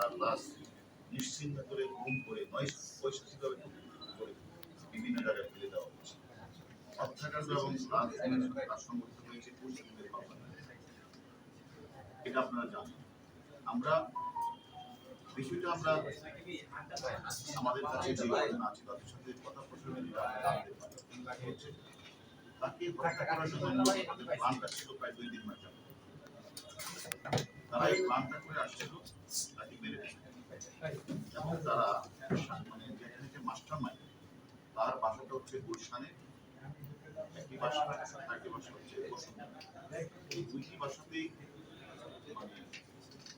তার লাশ নিশ্চিন্ত করে গুম করে, নয় করে বিভিন্ন জায়গায় ফেলে দেওয়া হচ্ছে এটা আমরা বিষয়টা আমরা তাকে হত্যা করার জন্য প্রায় দুই দিন। তারা এই প্ল্যানটা করে আসছিল, তাকে মেরে এবং তারা মানে যেখানে যে মাস্টার মাইন্ড তার বাসাটা হচ্ছে গুলশানে, একটি বাসা, আরেকটি বাসা হচ্ছে এই দুইটি বাসাতেই মানে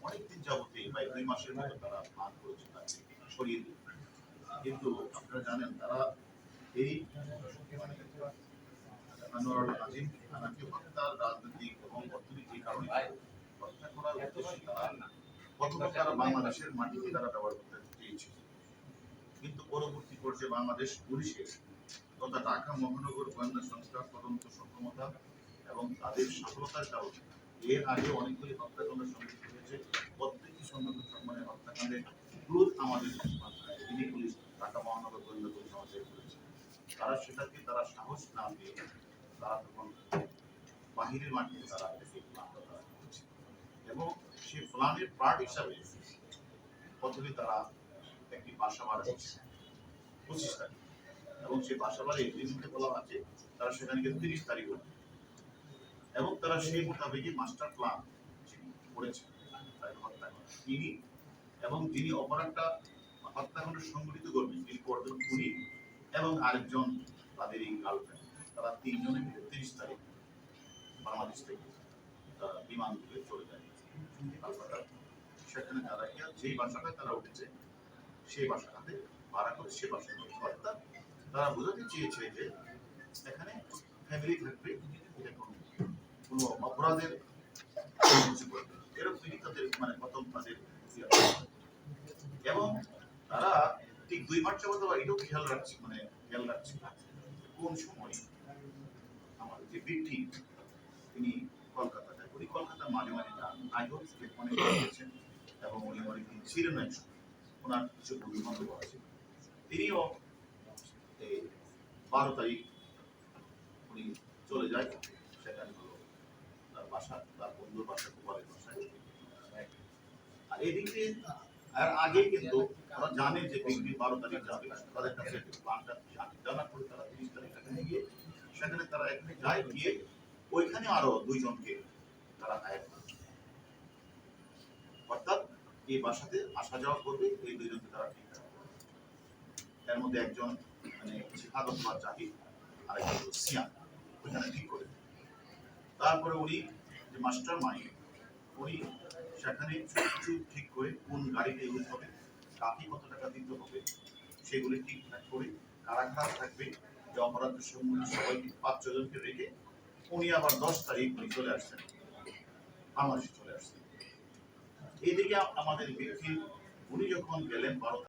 অনেকদিন যাবতীয় প্রায় দুই মাসের মতো তারা প্ল্যান করেছে তাকে সরিয়ে দিতে কিন্তু আপনারা জানেন, তারা এই মানে আনোয়ারুল আজিম খানাকে হত্যার রাজনৈতিক এবং অর্থনৈতিক কারণে বাংলাদেশের মাটিকে তারা ব্যবহার করতে চেয়েছিল। কিন্তু পরবর্তী পর্যায়ে বাংলাদেশ পুলিশের তথা ঢাকা মহানগর গোয়েন্দা সংস্থার তদন্ত সক্ষমতা এবং তাদের সফলতার কারণে এর আগে অনেকগুলি হত্যাকাণ্ড সংঘটিত হয়েছে। প্রত্যেকটি সংগঠন মানে হত্যাকাণ্ডে ক্রোধ আমাদের তিনি পুলিশ ঢাকা মহানগর গোয়েন্দা পুলিশ আমাদের করেছে তারা সেটাকে তারা সাহস না দিয়ে তারা তখন বাহিরের মাটিতে তারা এবং সেই প্ল্যানের পার্ট হিসাবে প্রথমে তারা একটি বাসা ভাড়া করছে। পঁচিশ তারিখ। এবং সেই বাসা এগ্রিমেন্টে বলা আছে তারা সেখানে গিয়ে তিরিশ তারিখ উঠবে এবং তারা সেই মোতাবেকই মাস্টার প্ল্যান করেছে তিনি এবং যিনি অপরাধটা হত্যাকাণ্ড সংগঠিত করবেন তিনি করবেন উনি এবং আরেকজন তাদের এই গার্লফ্রেন্ড তারা তিনজনে মিলে তিরিশ তারিখ বাংলাদেশ থেকে বিমান চলে যায়। কলকাতা সেখানে তারা যেই বাসাটায় তারা উঠেছে, সেই বাসাটাতে ভাড়া করে সে বাসায় অর্থাৎ তারা বোঝাতে চেয়েছে যে এখানে ফ্যামিলি থাকবে কোনো অপরাধের তাদের মানে প্রথম তাদের ইয়ে। এবং তারা ঠিক দুই মাস যাবত এটাও খেয়াল রাখছে মানে খেয়াল রাখছে কোন সময় আমাদের যে ব্যক্তি তিনি যান আগেও থেকে অনেক এবং উনি অনেকদিন ছিলেন ওনার কিছু আছে। তিনিও এই বারো তারিখ উনি চলে যায়। সেখানে হলো তার বাসা, তার বন্ধুর বাসা, গোপালের বাসায় আর এদিকে, আর আগে কিন্তু তারা জানে যে বারো তারিখ যাবে। তাদের কাছে প্ল্যানটা জানা করে তারা তিরিশ তারিখ সেখানে গিয়ে, সেখানে তারা এখানে যায় গিয়ে ওইখানে আরও দুইজনকে তারা হায়ার করে। এই বাসাতে আসা যাওয়া করবে, এই দুইজনকে তারা ঠিক রাখবে। এর মধ্যে একজন মানে জিহাদ অথবা জাহিদ আর একজন সিয়াম, ওইখানে ঠিক করে তারপরে উনি যে মাস্টার মাইন্ড, উনি সেখানে সব কিছু ঠিক করে কোন গাড়িতে ইউজ হবে কাকে কত টাকা দিতে হবে, সেগুলি ঠিকঠাক করে কারা কারা থাকবে, যে অপরাধের সম্বন্ধে সবাইকে পাঁচ ছজনকে রেখে উনি আবার দশ তারিখ উনি চলে আসছেন, বাংলাদেশে চলে আসছেন। এইদিকে আমাদের ব্যক্তি উনি যখন গেলেন বারো